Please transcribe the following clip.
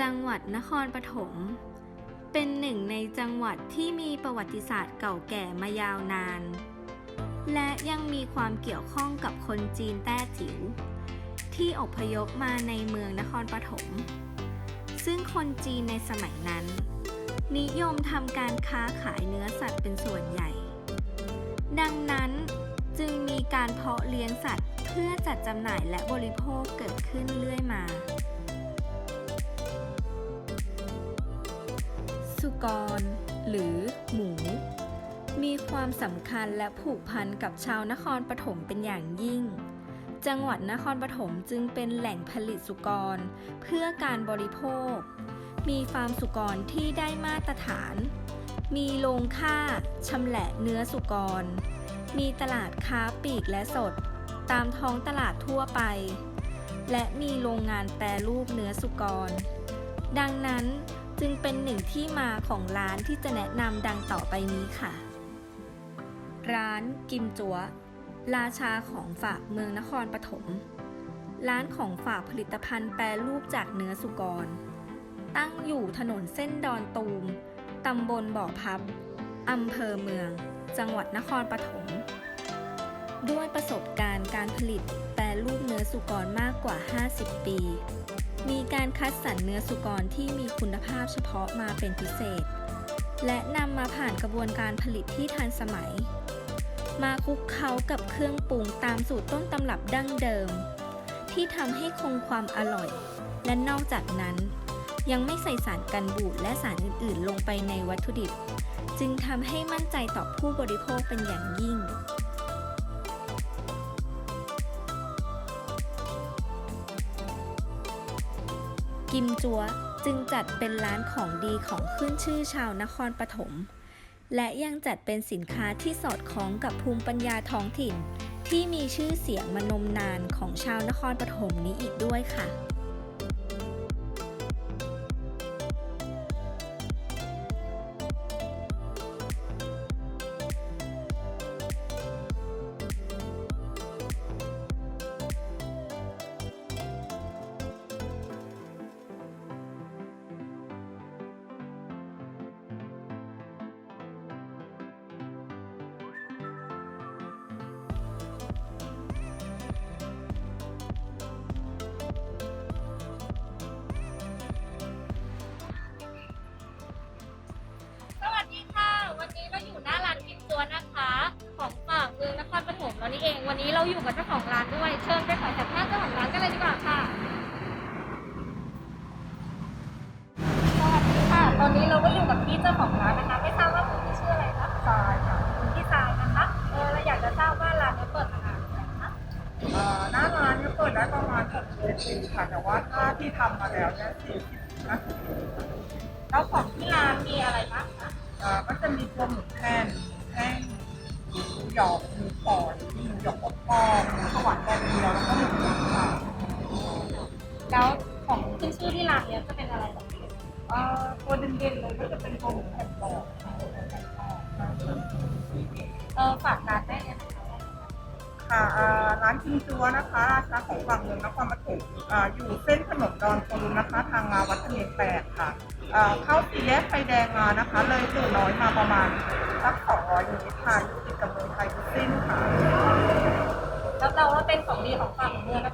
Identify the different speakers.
Speaker 1: จังหวัดนครปฐม เป็นหนึ่งในจังหวัดที่มีประวัติศาสตร์เก่าแก่มายาวนาน และยังมีความเกี่ยวข้องกับคนจีนแต้จิ๋วที่อพยพมาในเมืองนครปฐม ซึ่งคนจีนในสมัยนั้น นิยมทำการค้าขายเนื้อสัตว์เป็นส่วนใหญ่ ดังนั้นจึงมีการเพาะเลี้ยงสัตว์เพื่อจัดจำหน่ายและบริโภคเกิดขึ้นเรื่อยมา สุกร หรือหมู มีความสำคัญและผูกพันกับชาวนครปฐมเป็นอย่างยิ่ง จังหวัดนครปฐมจึงเป็นแหล่งผลิตสุกร เพื่อการบริโภค มีฟาร์มสุกรที่ได้มาตรฐาน มีโรงฆ่าชำแหละเนื้อสุกร มีตลาดค้าปลีกและสด ตามท้องตลาดทั่วไป และมีโรงงานแปรรูปเนื้อสุกร ดังนั้น จึงเป็นหนึ่งที่มาของร้านที่จะแนะนำดังต่อไปนี้ค่ะ ร้านกิมจัวราชาของฝากเมืองนครปฐม ร้านของฝากผลิตภัณฑ์แปรรูปจากเนื้อสุกร ตั้งอยู่ถนนเส้นดอนตูม ตำบลบ่อพับ อำเภอเมือง จังหวัดนครปฐม ด้วยประสบการณ์การผลิตแปรรูปเนื้อสุกรมากกว่า 50 ปี มีการคัดสรรเนื้อสุกรที่มีคุณภาพเฉพาะมาเป็นพิเศษ และนำมาผ่านกระบวนการผลิตที่ทันสมัย มาคลุกเคล้ากับเครื่องปรุงตามสูตรต้นตำรับดั้งเดิม ที่ทำให้คงความอร่อย และนอกจากนั้น ยังไม่ใส่สารกันบูดและสารอื่น ๆ ลงไปในวัตถุดิบ จึงทำให้มั่นใจต่อผู้บริโภคเป็นอย่างยิ่ง กิมจัวจึงจัดเป็นร้านของดีของขึ้นชื่อชาวนครปฐม และยังจัดเป็นสินค้าที่สอดคล้องกับภูมิปัญญาท้องถิ่น ที่มีชื่อเสียงมานมนานของชาวนครปฐมนี้อีกด้วยค่ะ
Speaker 2: เองวันนี้เราอยู่กับเจ้าของร้านด้วย เชิญไปขอสัมภาษณ์เจ้าของร้านกันเลยดีกว่าค่ะ สวัสดีค่ะ ตอนนี้เราก็อยู่กับพี่เจ้าของร้านนะคะ ไม่ทราบว่าคุณพี่ชื่ออะไรคะ
Speaker 3: ทรายค่ะ
Speaker 2: คุณพี่ทรายนะคะ เออเราอยากจะทราบว่าร้านนี้เปิดมานานหรือยังคะ
Speaker 3: เอ่อหน้าร้านเนี่ยเปิดได้ประมาณ6เดือนปีค่ะ แต่ว่าถ้าที่ทำมาแล้วเนี่ย40นะ
Speaker 2: แล้วของที่ร้านมีอะไรบ้างคะ
Speaker 3: เอ่อก็จะมีตัวหมูแผ่นหมูแท่งหมูห ยอกหมูฝอยหมูหยอกอบกรอบหมูสวรรค์แดงเดียวแล้วก็หมูหยองค่ะ
Speaker 2: แล้วของขึ้นชื่อที่ร้านเนี้ยจะเป็นอะไรบบนี้
Speaker 3: เอ่อตัวเด่นๆเลยก็จะเป็นตัวหมูแผ่นกรอบค่ะหมูแผ่นกรอบค่ะ
Speaker 2: เออฝากร้านได้เลยนะคะ
Speaker 3: ค่ะอ่อร้านคิงจัวนะคะร้าคาของฝั่งเมืองนครปฐมอ่าอยู่เส้นถนนดอนตูมนะคะ ทางมาวัดเทเนศแปดค่ะเอ่อเข้าสี่แยกไฟแดงมานะคะ เลยตู่น้อยมาประมาณสัก200เมตรค่ะอยู่ติดกับเมืองไทยทุกสิ้นค่ะ
Speaker 2: รับรองว่า เป็นของดีของฝากของเมืองน